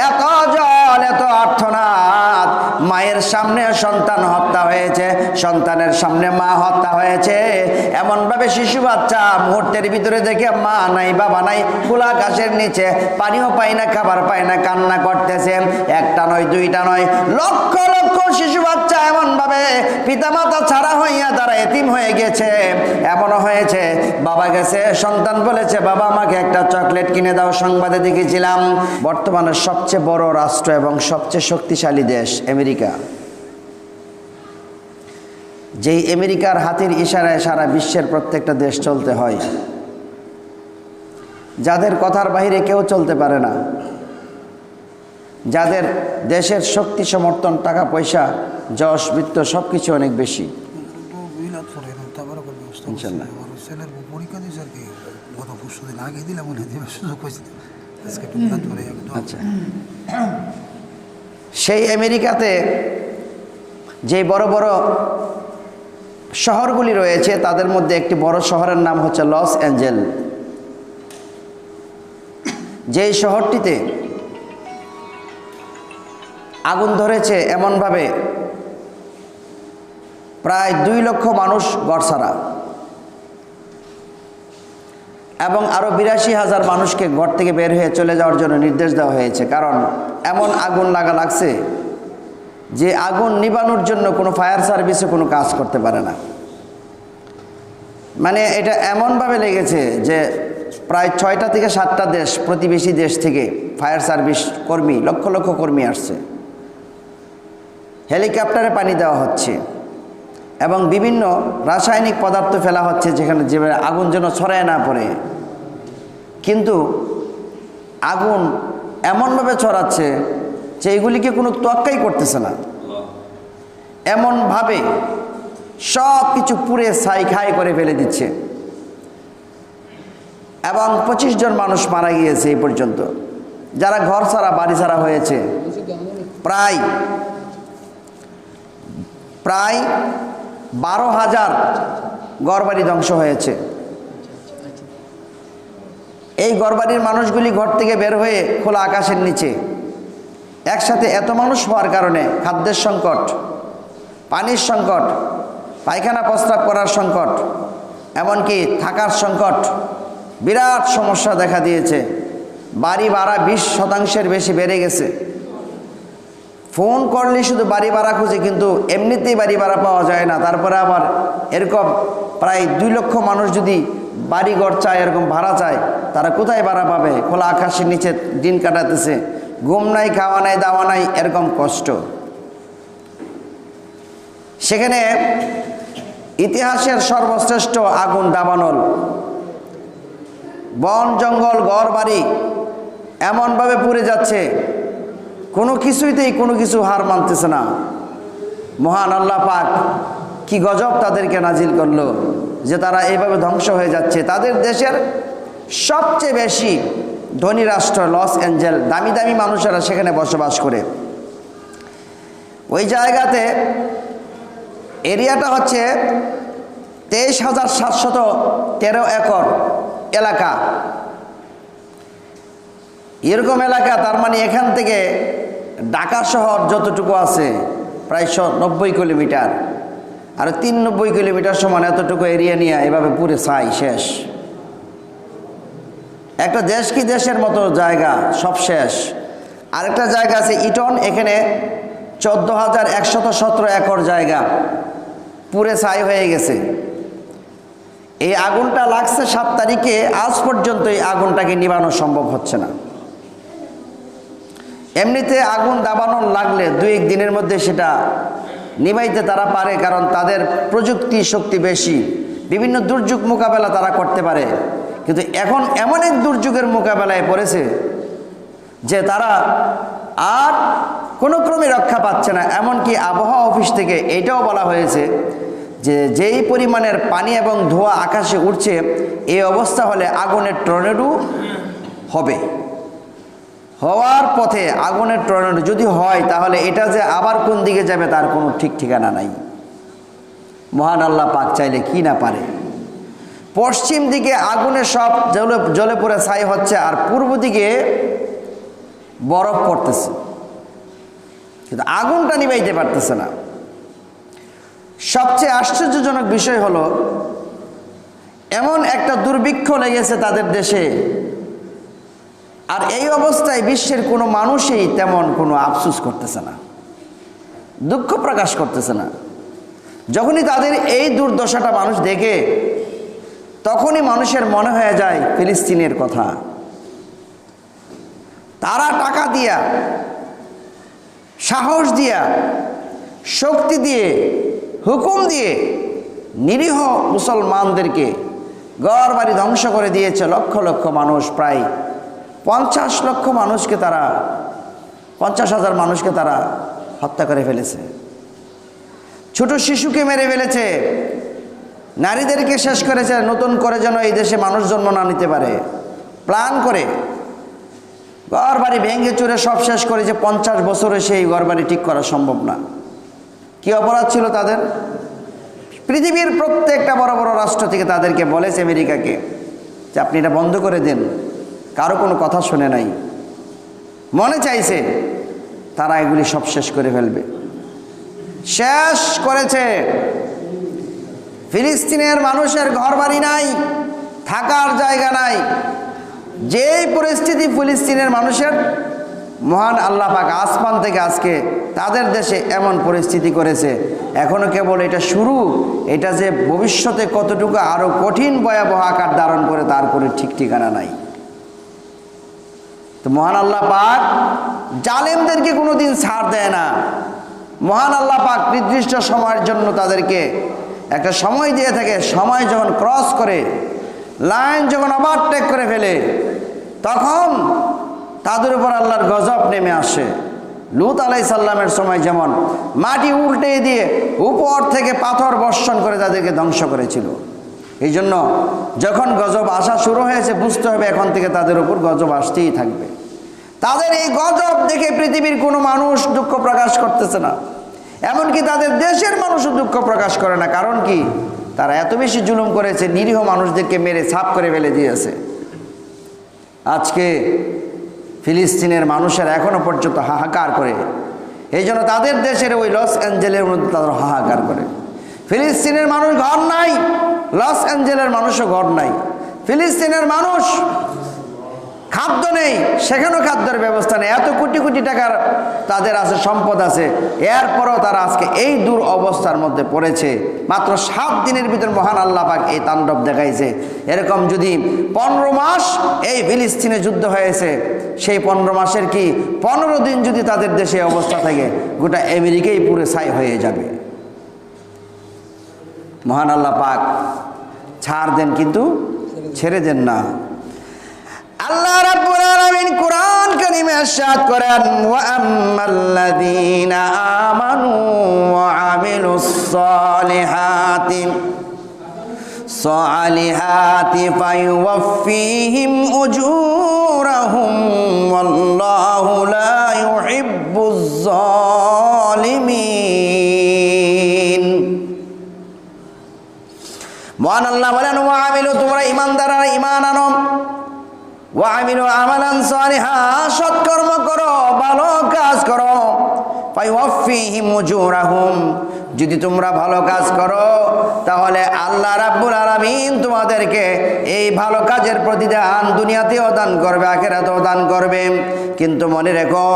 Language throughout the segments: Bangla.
এত জল এত আর্থনাদ মায়ের সামনে সন্তান হত্যা হয়েছে, সন্তানের সামনে মা হত্যা হয়েছে। এমনভাবে শিশু বাচ্চা মুহূর্তের ভিতরে দেখে মা নাই, বাবা নাই, খোলা আকাশের নিচে পানিও পায় না, খাবার পায় না, কান্না করতেছে। একটা নয়, দুইটা নয়, লক্ষ লক্ষ শিশু বাচ্চা এমনভাবে পিতামাতা ছাড়া হইয়া তারা এতিম হয়ে গেছে। এমনও হয়েছে, বাবা গেছে, সন্তান বলেছে, বাবা, আমাকে একটা চকলেট কিনে দাও, সংবাদে দেখেছিলাম। বর্তমানে সবচেয়ে বড় রাষ্ট্র এবং সবচেয়ে শক্তিশালী দেশ, আমেরিকা। যেই আমেরিকার হাতির ইশারায় সারা বিশ্বের প্রত্যেকটা দেশ চলতে হয়। যাদের কথার বাইরে কেউ চলতে পারে না। যাদের দেশের শক্তি সমর্থন, টাকা, পয়সা, যশ, বৃত্ত সব কিছু অনেক বেশি। আচ্ছা। সেই আমেরিকাতে যে বড় বড় শহরগুলি রয়েছে, তাদের মধ্যে একটি বড় শহরের নাম হচ্ছে লস অ্যাঞ্জেল। যেই শহরটিতে আগুন ধরেছে এমনভাবে প্রায় দুই লক্ষ মানুষ গড়ছাড়া এবং আরও বিরাশি হাজার মানুষকে ঘর থেকে বের হয়ে চলে যাওয়ার জন্য নির্দেশ দেওয়া হয়েছে। কারণ এমন আগুন লাগা লাগছে যে আগুন নিবানোর জন্য কোনো ফায়ার সার্ভিসে কোনো কাজ করতে পারে না। মানে এটা এমনভাবে লেগেছে যে প্রায় ছয়টা থেকে সাতটা দেশ, প্রতিবেশী দেশ থেকে ফায়ার সার্ভিস কর্মী, লক্ষ লক্ষ কর্মী আসছে। হেলিকপ্টারে পানি দেওয়া হচ্ছে। এবং বিভিন্ন রাসায়নিক পদার্থ ফেলা হচ্ছে যেখানে যে আগুন যেন ছড়ায় না পড়ে। কিন্তু আগুন এমনভাবে ছড়াচ্ছে যে এগুলিকে কোনো তোয়াক্কাই করতেছে না। এমনভাবে সব কিছু পুড়ে ছাই খাই করে ফেলে দিচ্ছে। এবং পঁচিশ জন মানুষ মারা গিয়েছে এই পর্যন্ত। যারা ঘর ছাড়া, বাড়ি ছাড়া হয়েছে। প্রায় প্রায় বারো হাজার গড়বাড়ি ধ্বংস হয়েছে। এই গড়বাড়ির মানুষগুলি ঘর থেকে বের হয়ে খোলা আকাশের নিচে। একসাথে এত মানুষ হওয়ার কারণে খাদ্যের সংকট, পানির সংকট, পায়খানা প্রস্রাব করার সংকট, এমনকি থাকার সংকট বিরাট সমস্যা দেখা দিয়েছে। বাড়ি ভাড়া বিশ শতাংশের বেশি বেড়ে গেছে। ফোন করলে শুধু বাড়ি ভাড়া খুঁজে, কিন্তু এমনিতেই বাড়ি ভাড়া পাওয়া যায় না। তারপরে আবার এরকম প্রায় দুই লক্ষ মানুষ যদি বাড়ি ঘর চায়, এরকম ভাড়া চায়, তারা কোথায় ভাড়া পাবে? খোলা আকাশের নিচে দিন কাটাতেছে। ঘুম নাই, খাওয়া নাই, দাওয়া নাই, এরকম কষ্ট। সেখানে ইতিহাসের সর্বশ্রেষ্ঠ আগুন দাবানল। বন, জঙ্গল ঘর বাড়ি এমনভাবে পুড়ে যাচ্ছে। কোনো কিছুইতেই কোনো কিছু হার মানতেছে না। মহান আল্লাহ পাক কি গজব তাদেরকে নাজিল করল যে তারা এইভাবে ধ্বংস হয়ে যাচ্ছে। তাদের দেশের সবচেয়ে বেশি ধনী রাষ্ট্র লস অ্যাঞ্জেল, দামি দামি মানুষেরা সেখানে বসবাস করে। ওই জায়গাতে এরিয়াটা হচ্ছে তেইশ হাজার সাতশত তেরো একর এলাকা। এরকম এলাকা, তার মানে এখান থেকে ঢাকা শহর যতটুকু আছে, প্রায় নব্বই কিলোমিটার। আর তিন নব্বই কিলোমিটার সমান এতটুকু এরিয়া নিয়ে এভাবে পুরে ছাই শেষ। একটা দেশ কি দেশের মতো জায়গা? সব শেষ। আরেকটা জায়গা আছে ইটন, এখানে চোদ্দ হাজার একশত সতেরো একর জায়গা পুরে ছাই হয়ে গেছে। এই আগুনটা লাগছে সাত তারিখে, আজ পর্যন্ত এই আগুনটাকে নিবানো সম্ভব হচ্ছে না। এমনিতে আগুন দাবানো লাগলে দুই এক দিনের মধ্যে সেটা নিবাইতে তারা পারে, কারণ তাদের প্রযুক্তি শক্তি বেশি। বিভিন্ন দুর্যোগ মোকাবেলা তারা করতে পারে। কিন্তু এখন এমন এক দুর্যোগের মোকাবেলায় পড়েছে যে তারা আর কোনো ক্রমে রক্ষা পাচ্ছে না। এমনকি আবহাওয়া অফিস থেকে এটাও বলা হয়েছে যে যেই পরিমাণের পানি এবং ধোঁয়া আকাশে উঠছে এই অবস্থা হলে আগুনের টর্নেডো হবে। হওয়ার পথে আগুনের টর্নেডো যদি হয়, তাহলে এটা যে আবার কোন দিকে যাবে তার কোনো ঠিক ঠিকানা নাই। মহান আল্লাহ পাক চাইলে কি না পারে। পশ্চিম দিকে আগুনে সব জলে জলে পড়ে ছাই হচ্ছে আর পূর্ব দিকে বরফ পড়তেছে। কিন্তু আগুনটা নিবাইতে পারতেছে না। সবচেয়ে আশ্চর্যজনক বিষয় হলো, এমন একটা দুর্ভিক্ষ লেগেছে তাদের দেশে আর এই অবস্থায় বিশ্বের কোনো মানুষই তেমন কোনো আফসুস করতেছে না, দুঃখ প্রকাশ করতেছে না। যখনই তাদের এই দুর্দশাটা মানুষ দেখে, তখনই মানুষের মনে হয়ে যায় ফিলিস্তিনের কথা। তারা টাকা দিয়া, সাহস দিয়া, শক্তি দিয়ে, হুকুম দিয়ে নিরীহ মুসলমানদেরকে ঘর বাড়ি ধ্বংস করে দিয়েছে লক্ষ লক্ষ মানুষ প্রায় পঞ্চাশ লক্ষ মানুষকে তারা, পঞ্চাশ হাজার মানুষকে তারা হত্যা করে ফেলেছে। ছোট শিশুকে মেরে ফেলেছে। নারীদেরকে শেষ করেছে, নতুন করে যেন এই দেশে মানুষ জন্ম না নিতে পারে। প্ল্যান করে। ঘর বাড়ি ভেঙে চুরে সব শেষ করে যে পঞ্চাশ বছরে সেই ঘর বাড়ি ঠিক করা সম্ভব না। কি অপরাধ ছিল তাদের? পৃথিবীর প্রত্যেকটা বড় বড় রাষ্ট্র থেকে তাদেরকে বলেছে আমেরিকাকে যে আপনি এটা বন্ধ করে দেন। কারও কোনো কথা শুনে নাই। মনে চাইছে, তারা এগুলি সব শেষ করে ফেলবে। শেষ করেছে। ফিলিস্তিনের মানুষের ঘর বাড়ি নাই, থাকার জায়গা নাই। যেই পরিস্থিতি ফিলিস্তিনের মানুষের, মহান আল্লাহ পাক আসমান থেকে আজকে তাদের দেশে এমন পরিস্থিতি করেছে। এখনও কেবল এটা শুরু, এটা যে ভবিষ্যতে কতটুকু আরও কঠিন ভয়াবহ আকার ধারণ করে তার কোনো ঠিক ঠিকানা নাই। তো মহান আল্লাহ পাক জালেমদেরকে কোনোদিন ছাড় দেয় না। মহান আল্লাহ পাক নির্দিষ্ট সময়ের জন্য তাদেরকে একটা সময় দিয়ে থাকে, সময় যখন ক্রস করে লাইন যখন ওভারটেক করে ফেলে, তখন তাদের উপর আল্লাহর গজব নেমে আসে। লুত আলাই সাল্লামের সময় যেমন মাটি উল্টে দিয়ে উপর থেকে পাথর বর্ষণ করে তাদেরকে ধ্বংস করেছিল। এই জন্য যখন গজব আসা শুরু হয়েছে, বুঝতে হবে এখন থেকে তাদের উপর গজব আসতেই থাকবে। তাদের এই গজব দেখে পৃথিবীর কোনো মানুষ দুঃখ প্রকাশ করতেছে না। এমনকি তাদের দেশের মানুষও দুঃখ প্রকাশ করে না। কারণ কি? তারা এত বেশি জুলুম করেছে, নিরীহ মানুষদেরকে মেরে ছাপ করে ফেলে দিয়েছে। আজকে ফিলিস্তিনের মানুষের এখনও পর্যন্ত হাহাকার করে। এই জন্য তাদের দেশের ওই লস অ্যাঞ্জেলের মধ্যে তারা হাহাকার করে। ফিলিস্তিনের মানুষ ঘর নাই। লস অ্যাঞ্জেলের মানুষও ঘর নাই। ফিলিস্তিনের মানুষ খাদ্য নেই, সেখানেও খাদ্যের ব্যবস্থা নেই। এত কোটি কোটি টাকার তাদের আছে, সম্পদ আছে। এরপরও তারা আজকে এই দূর অবস্থার মধ্যে পড়েছে। মাত্র সাত দিনের ভিতর মহান আল্লাহ পাক এই তাণ্ডব দেখাইছে। এরকম যদি পনেরো মাস এই ফিলিস্তিনে যুদ্ধ হয়েছে, সেই পনেরো মাসের কি পনেরো দিন যদি তাদের দেশে অবস্থা থাকে, গোটা আমেরিকাই পুরো ছাই হয়ে যাবে। মহান আল্লাহ পাক ছাড় দেন কিন্তু ছেড়ে দেন না আল্লাহ রাব্বুল আলামিন কোরআন কারীমে ارشاد করেন ওয়া আম্মাল্লাযীনা আমানু ওয়া আমিলুস সালিহাতি সালিহাতি ফায়ুওয়াফফিহিম উজুরাহুম ওয়াল্লাহু লা ইউহিব্বুজ জালিমিন মহান আল্লাহ বলেন ও আমিলু তোমরা ইমানদাররা ইমান আনো। ওয়ামিলু আমালান সালিহা, সৎকর্ম করো, ভালো কাজ করো। ফাইওয়াফিহিম উজুরাহুম। যদি তোমরা ভালো কাজ করো, তাহলে আল্লাহ রাব্বুল আলামিন তোমাদেরকে এই ভালো কাজের প্রতিদান দুনিয়াতেও দান করবে, আখেরাতেও দান করবে। কিন্তু মনে রেখো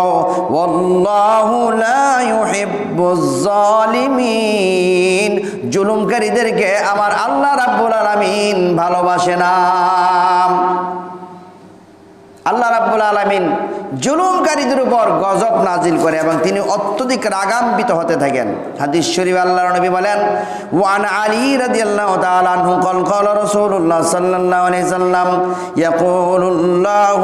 জালিমিন। জুলুমকারীদেরকে আমার আল্লাহ রাব্বুল আলামিন ভালোবাসে না। আল্লাহ রাবুল আলমিন জুলুমকারীদের উপর গজব নাজিল করে এবং তিনি অত্যধিক রাগান্বিত হতে থাকেন। হাদিস শরীফ আল্লাহ নবী বলেন, ওয়ান আলী রাজি আল্লাহ তালু কল কল রসুল্লাহ সাল্লাহ আলি সাল্লাম ইয়াকুল্লাহ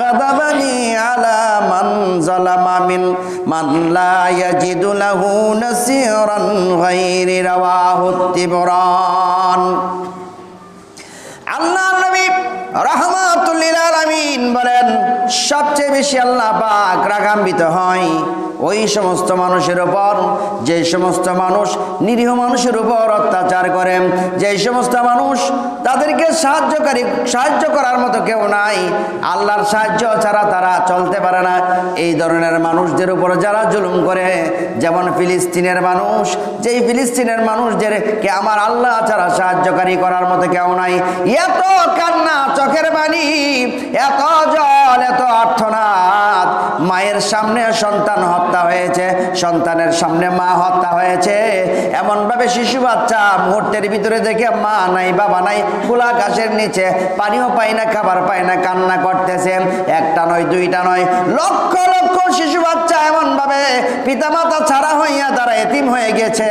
গাদাবানি আলা মান জালামা মিন, মান লা ইয়াজিদু লাহু নাসিরান আল্লাহ নবী রহমান রহমাতুল্লিল আলামিন বলেন, সবচেয়ে বেশি আল্লাহ পাক রাগান্বিত হয় ওই সমস্ত মানুষের উপর, যে সমস্ত মানুষ নিরীহ মানুষের উপর অত্যাচার করে, যে সমস্ত মানুষ তাদেরকে সাহায্যকারী, সাহায্য করার মতো কেউ নাই। আল্লাহর সাহায্য ছাড়া তারা চলতে পারে না। এই ধরনের মানুষদের উপর যারা জুলুম করে, যেমন ফিলিস্তিনের মানুষ, যেই ফিলিস্তিনের মানুষদেরকে আমার আল্লাহ ছাড়া সাহায্যকারী করার মতো কেউ নাই। এত কান্না, চোখের বাণী, এত জল, এত অর্থনাথ মায়ের সামনে সন্তান হত্যা হয়েছে, সন্তানের সামনে মা হত্যা হয়েছে। এমনভাবে শিশু বাচ্চা মুহূর্তের ভিতরে দেখে মা নাই, বাবা নাই, খোলা গাছের নিচে পানিও পায় না, খাবার পায় না, কান্না করতেছে। একটা নয়, দুইটা নয়, লক্ষ লক্ষ শিশু বাচ্চা এমনভাবে পিতামাতা ছাড়া হইয়া তারা এতিম হয়ে গেছে।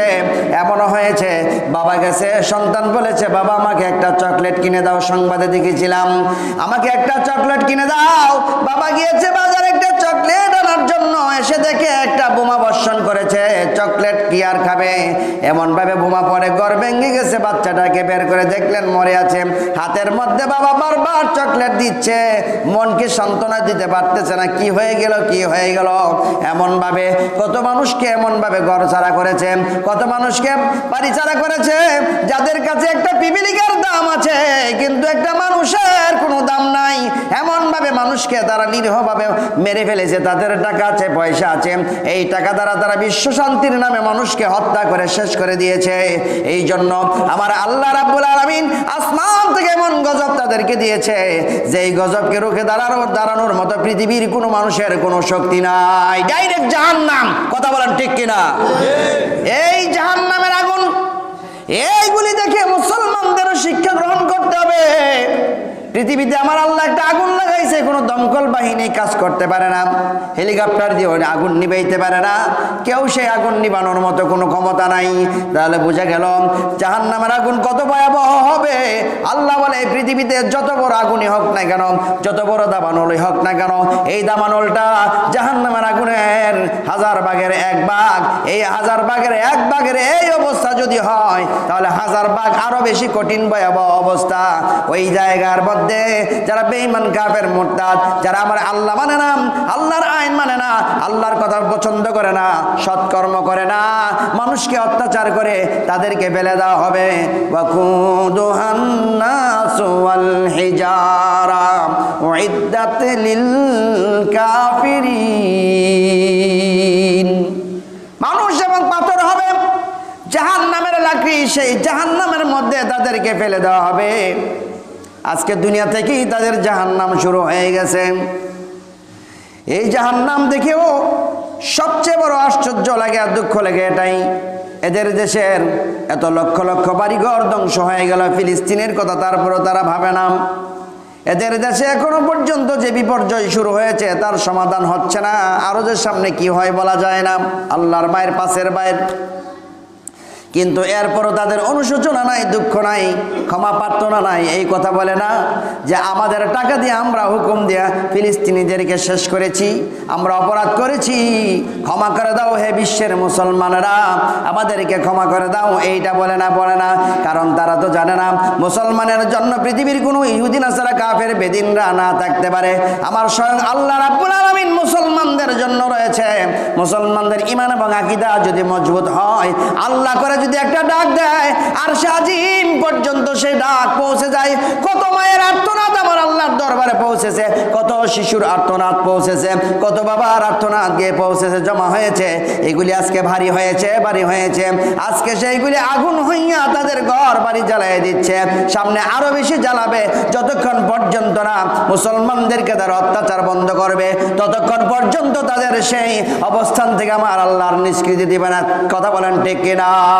এমনও হয়েছে, বাবা গেছে, সন্তান বলেছে, বাবা, আমাকে একটা চকলেট কিনে দাও সংবাদে দেখেছিলাম আমাকে একটা চকলেট কিনে দাও। বাবা গিয়েছে বাজার একটা চকলেট আনার জন্য এসে দেখে একটা বোমা বর্ষণ করেছে। চকলেট কি আর খাবে? এমন ভাবে বোমা পরে ঘর ভেঙে গেছে, বাচ্চাটাকে বের করে দেখলেন মরে আছে। হাতের মধ্যে বাবা বারবার চকলেট দিচ্ছে। মনকে সান্ত্বনা দিতে পারতেছে না, কি হয়ে গেল, কি হয়ে গেল? এমন ভাবে কত মানুষকে এমন ভাবে ঘর ছাড়া করেছে। কত মানুষকে বাড়ি ছাড়া করেছে, যাদের কাছে একটা পিপিলিকার দাম আছে, কিন্তু একটা মানুষের কোনো মানুষকে তারা নিরীহভাবে মেরে ফেলেছে, তাদের টাকা আছে, পয়সা আছে। এই টাকা দ্বারা তারা বিশ্ব শান্তির নামে মানুষকে হত্যা করে শেষ করে দিয়েছে। এই জন্য আমার আল্লাহ রাব্বুল আলামিন আসমান থেকে এমন গজব তাদেরকে দিয়েছে যে এই গজবকে রুখে দাঁড়ানোর দাঁড়ানোর মতো পৃথিবীর কোনো মানুষের কোনো শক্তি নাই। ডাইরেক্ট জাহান্নাম। কথা বলেন ঠিক কিনা? এই জাহান্নামের আগুন, এইগুলি দেখে মুসলমানদেরও শিক্ষা গ্রহণ করতে হবে। পৃথিবীতে আমার আল্লাহ একটা আগুন লাগাইছে, কোনো দমকল বাহিনী কাজ করতে পারে না। হেলিকপ্টার দিয়ে আগুন নিবাইতে পারে না। কেউ সেই আগুন নিবানোর মতো কোনো ক্ষমতা নাই। তাহলে বোঝা গেল জাহান নামের আগুন কত ভয়াবহ হবে? আল্লাহ বলে, এই পৃথিবীতে যত বড় আগুনই হোক না কেন, যত বড় দাবানলই হোক না কেন, এই দাবানলটা জাহান নামের আগুনের হাজার বাঘের এক বাঘ এই হাজার বাঘের এক বাঘের এই অবস্থা যদি হয়, তাহলে হাজার বাঘ আরও বেশি কঠিন ভয়াবহ অবস্থা। ওই জায়গার মধ্যে যারা বেঈমান কাফের মোরতাদ, যারা আমার আল্লাহ মানে না, আল্লাহর আইন মানে না, আল্লাহর কথা পছন্দ করে না, সৎকর্ম করে না, মানুষকে অত্যাচার করে তাদেরকে ফেলে দেওয়া হবে। মানুষ এবং পাথর হবে জাহান নামের লাকড়ি সেই জাহান নামের মধ্যে তাদেরকে ফেলে দেওয়া হবে। আজকে দুনিয়া থেকেই তাদের জাহান নাম শুরু হয়ে গেছে। এই জাহান নাম দেখেও সবচেয়ে বড় আশ্চর্য লাগে আর দুঃখ লাগে এটাই। এদের দেশের এত লক্ষ লক্ষ বাড়িঘর ধ্বংস হয়ে গেল, ফিলিস্তিনের কথা তারপরও তারা ভাবে না। এদের দেশে এখনও পর্যন্ত যে বিপর্যয় শুরু হয়েছে, তার সমাধান হচ্ছে না। আরও যে সামনে কি হয় বলা যায় না। আল্লাহর মায়ের পাশের বাইর কিন্তু এরপরও তাদের অনুশোচনা নাই, দুঃখ নাই, ক্ষমা প্রার্থনা নাই। এই কথা বলে না যে আমাদের টাকা দিয়ে আমরা হুকুম দিয়া ফিলিস্তিনিদেরকে শেষ করেছি, আমরা অপরাধ করেছি। ক্ষমা করে দাও হে বিশ্বের মুসলমানেরা, আমাদেরকে ক্ষমা করে দাও, এইটা বলে না বলে না। কারণ তারা তো জানে না, মুসলমানের জন্য পৃথিবীর কোনো ইহুদিন আসারা কাফের, বেদিনরা না থাকতে পারে। আমার স্বয়ং আল্লাহ রাব্বুল আলামিন মুসলমানদের জন্য রয়েছে। মুসলমানদের ইমান এবং আকীদা যদি মজবুত হয়, আল্লাহ করে যদি একটা ডাক দেয়, আর সে আজিম পর্যন্ত সে ডাক পৌঁছে যায়। কত মায়ের আর্তনাদ আমার আল্লাহর দরবারে পৌঁছেছে। কত শিশুর আর্তনাদ পৌঁছেছে। কত বাবার আর্তনাদ গিয়ে পৌঁছেছে, জমা হয়েছে। এগুলি আজকে ভারী হয়েছে ভারী হয়েছে। আজকে সেইগুলি আগুন হইয়া তাদের ঘর বাড়ি জ্বালিয়ে দিচ্ছে। সামনে আরও বেশি জ্বালাবে, যতক্ষণ পর্যন্ত না মুসলমানদেরকে তার অত্যাচার বন্ধ করবে, ততক্ষণ পর্যন্ত তাদের সেই অবস্থান থেকে আমার আল্লাহর নিষ্কৃতি দিবে না। কথা বলেন ঠিক কিনা?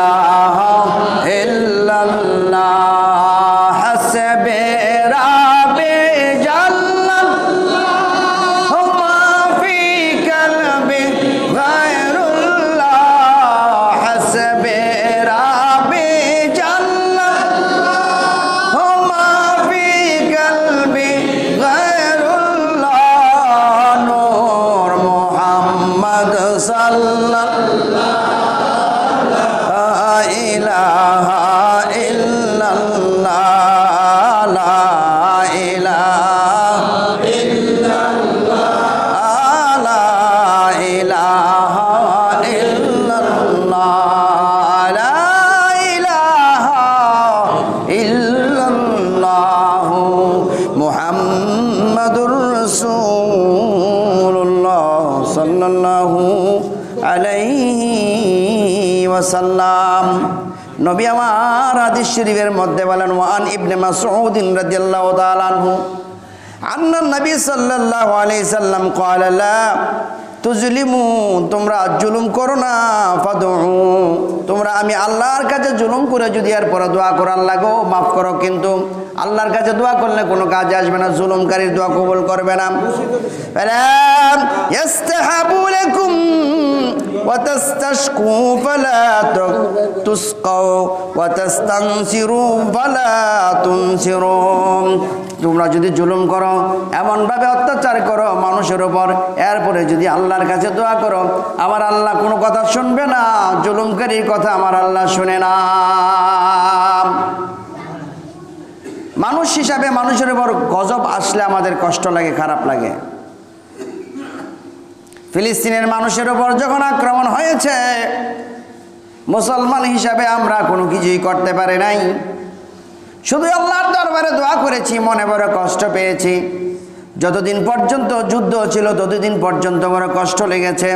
لا নবী আমার হাদিস শরীফের মধ্যে বলেন, ওয়ান ইবনে মাসউদিন রাদিয়াল্লাহু তাআলা আনহু, আন্না নবী সাল্লাল্লাহু আলাইহি সাল্লাম ক্বালা তুজলিমু তোমরা জুলুম করো না ফাদু তোমরা আমি আল্লাহর কাছে জুলুম করে যদি আর পরে দোয়া করার লাগো মাফ করো কিন্তু আল্লাহর কাছে দোয়া করলে কোনো কাজে আসবে না জুলুমকারীর দোয়া কবুল করবে না ফালাম ইয়াস্তাহাবু লাকুম وتستشقوا فلا تسقوا وتستنصروا فلا تنصروا তোমরা যদি জুলুম করো এমনভাবে অত্যাচার করো মানুষের উপর এরপরে যদি আল্লাহর কাছে দোয়া করো। আমার আল্লাহ কোনো কথা শুনবে না, জুলুমকারীর কথা আমার আল্লাহ শুনে না। মানুষ হিসাবে মানুষের উপর গজব আসলে আমাদের কষ্ট লাগে, খারাপ লাগে। ফিলিস্তিনের মানুষের উপর যখন আক্রমণ হয়েছে, মুসলমান হিসাবে আমরা কোনো কিছুই করতে পারি নাই। শুধু আল্লাহর দরবারে দোয়া করেছি, মনে বড় কষ্ট পেয়েছি। যতদিন পর্যন্ত যুদ্ধ ছিল, ততদিন পর্যন্ত বড় কষ্ট লেগেছে।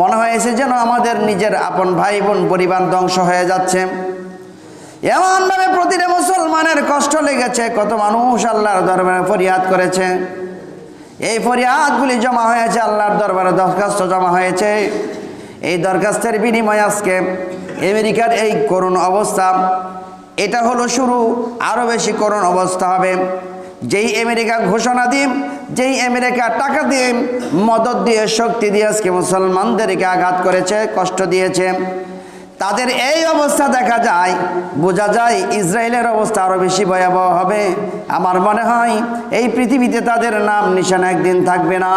মনে হয়েছে যেন আমাদের নিজের আপন ভাই বোন পরিবার ধ্বংস হয়ে যাচ্ছে। এমনভাবে প্রতিটা মুসলমানের কষ্ট লেগেছে, কত মানুষ আল্লাহর দরবারে ফরিয়াদ করেছে। এই ফরিয়াদগুলি জমা হয়েছে, আল্লাহর দরবারে দরখাস্ত জমা হয়েছে। এই দরখাস্তের বিনিময় আজকে আমেরিকার এই করুণ অবস্থা, এটা হলো শুরু আরও বেশি করুণ অবস্থা হবে। যেই আমেরিকা ঘোষণা দিন যেই আমেরিকা টাকা দিয়ে মদত দিয়ে, শক্তি দিয়ে আজকে মুসলমানদেরকে আঘাত করেছে, কষ্ট দিয়েছে। তাদের এই অবস্থা দেখা যায়, বোঝা যায় ইসরায়েলের অবস্থা আরও বেশি ভয়াবহ হবে। আমার মনে হয় এই পৃথিবীতে তাদের নাম নিশানা একদিন থাকবে না।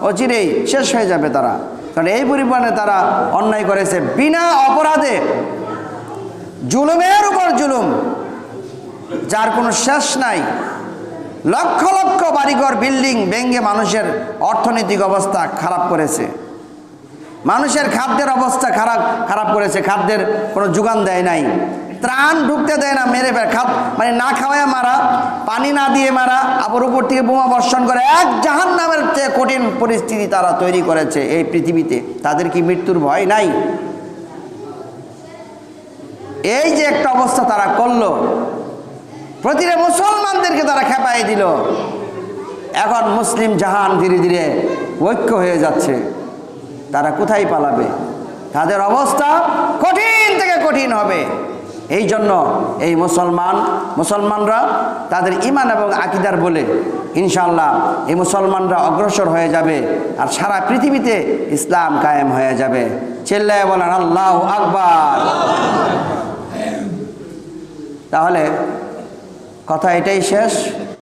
অচিরেই শেষ হয়ে যাবে তারা। কারণ এই পরিমাণে তারা অন্যায় করেছে। বিনা অপরাধে জুলুমের উপর জুলুম। যার কোনো শেষ নাই। লক্ষ লক্ষ বাড়িঘর, বিল্ডিং ভেঙ্গে মানুষের অর্থনৈতিক অবস্থা খারাপ করেছে। মানুষের খাদ্যের অবস্থা খারাপ খারাপ করেছে। খাদ্যের কোনো যোগান দেয় নাই। ত্রাণ ঢুকতে দেয় না, মেরে খাদ মানে না খাওয়ায় মারা, পানি না দিয়ে মারা, আবার উপর থেকে বোমা বর্ষণ করে। এক জাহান নামের চেয়ে কঠিন পরিস্থিতি তারা তৈরি করেছে এই পৃথিবীতে। তাদের কি মৃত্যুর ভয় নাই? এই যে একটা অবস্থা তারা করল প্রতিটা মুসলমানদেরকে তারা খেপাই দিল। এখন মুসলিম জাহান ধীরে ধীরে ঐক্য হয়ে যাচ্ছে। তারা কোথায় পালাবে? তাদের অবস্থা কঠিন থেকে কঠিন হবে। এই জন্য এই মুসলমান, মুসলমানরা তাদের ইমান এবং আকিদার বলে ইনশাল্লাহ এই মুসলমানরা অগ্রসর হয়ে যাবে আর সারা পৃথিবীতে ইসলাম কায়েম হয়ে যাবে। চেল্লায় বলেন, আল্লাহ আকবার। তাহলে কথা এটাই শেষ।